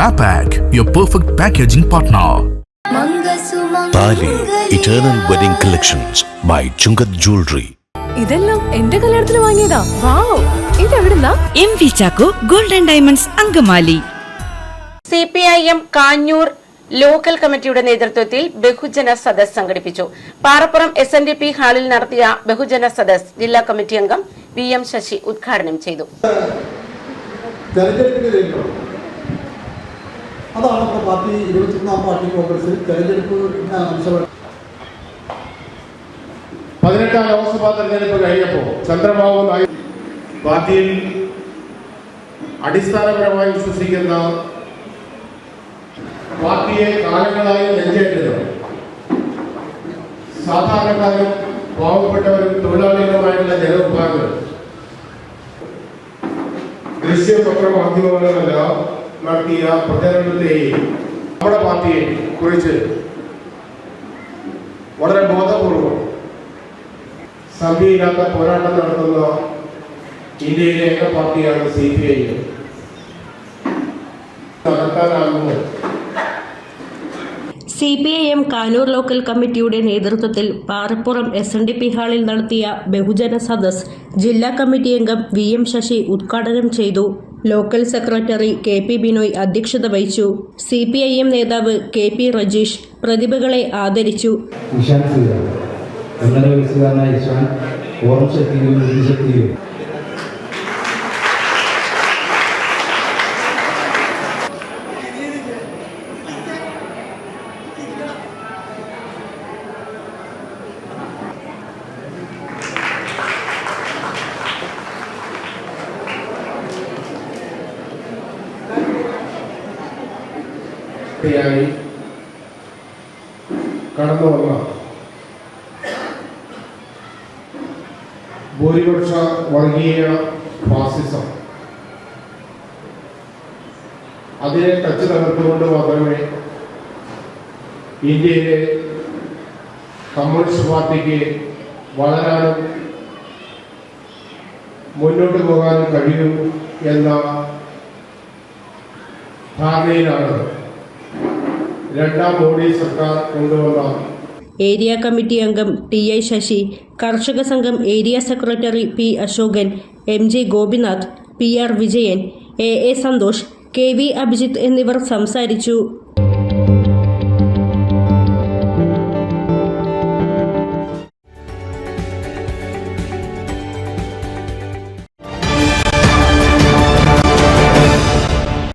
Mapac, your perfect packaging partner. Thali eternal wedding collections by Chungath jewellery ഇതെല്ലാം എന്റെ കല്യാണത്തിന് വാങ്ങിയതാ. Wow. ഇതെവിടുന്നാ M V Chacko golden diamonds Angamaly. C P I M Kanjoor local കമ്മിറ്റിയുടെ നേതൃത്വത്തിൽ ബഹുജന സദസ് സംഘടിപ്പിച്ചു. Parappuram S N D P ഹാളിൽ നടത്തിയ ബഹുജന സദസ് ജില്ലാ കമ്മിറ്റി അംഗം വി എം ശശി ഉദ്ഘാടനം ചെയ്തു. അതാണ് നമ്മുടെ പാർട്ടി ഇരുപത്തിയൊന്നാം പാർട്ടി കോൺഗ്രസിൽ തെരഞ്ഞെടുപ്പ് പതിനെട്ടാം ലോക്സഭാ തെരഞ്ഞെടുപ്പ് കഴിഞ്ഞപ്പോൾ ചന്ദ്രബാബു നായിഡു പാർട്ടിയിൽ അടിസ്ഥാനപരമായി വിശ്വസിക്കുന്ന പാർട്ടിയെ കാലങ്ങളായി നെഞ്ചേറ്റത് സാധാരണക്കാരും പാവപ്പെട്ടവരും തൊഴിലാളികളുമായിട്ടുള്ള ജനവിഭാഗങ്ങൾ ദൃശ്യ പത്രമാധ്യമങ്ങളിലെല്ലാം നടത്തിയ പ്രചരണത്തെയും നമ്മുടെ പാർട്ടിയെ കുറിച്ച് വളരെ ബോധപൂർവം സന്ധിയില്ലാത്ത പോരാട്ടം നടത്തുന്ന ഇന്ത്യയിലെ ഏക പാർട്ടിയാണ് C P I നടത്താനാകുമോ? C P I M Kanoor local കമ്മിറ്റിയുടെ നേതൃത്വത്തിൽ Parappuram S N D P ഹാളിൽ നടത്തിയ ബഹുജന സദസ് ജില്ലാ കമ്മിറ്റി അംഗം വി എം ശശി ഉദ്ഘാടനം ചെയ്തു. Local secretary K P Binoy അധ്യക്ഷത വഹിച്ചു. സി പി ഐ എം നേതാവ് കെ പി റജീഷ് പ്രതിഭകളെ ആദരിച്ചു. ഒന്നര ഓർമ്മശക്തിയും ായി കടന്നു വന്ന ഭൂരിപക്ഷ വർഗീയ ഫാസിസം. അതിനെ ടച്ച് തകർത്തുകൊണ്ട് മാത്രമേ ഇന്ത്യയിലെ കമ്മ്യൂണിസ്റ്റ് പാർട്ടിക്ക് വളരാനും മുന്നോട്ട് പോകാനും കഴിയൂ എന്ന ധാരണയിലാണ് രണ്ടാം മോഡി സർക്കാർ കൊണ്ടുവന്ന ഏരിയ കമ്മിറ്റി അംഗം ടി ഐ ശശി കർഷക സംഘം area secretary P Ashokan M J Gopinath P R Vijayan A A Santhosh K V Abhijith എന്നിവർ സംസാരിച്ചു.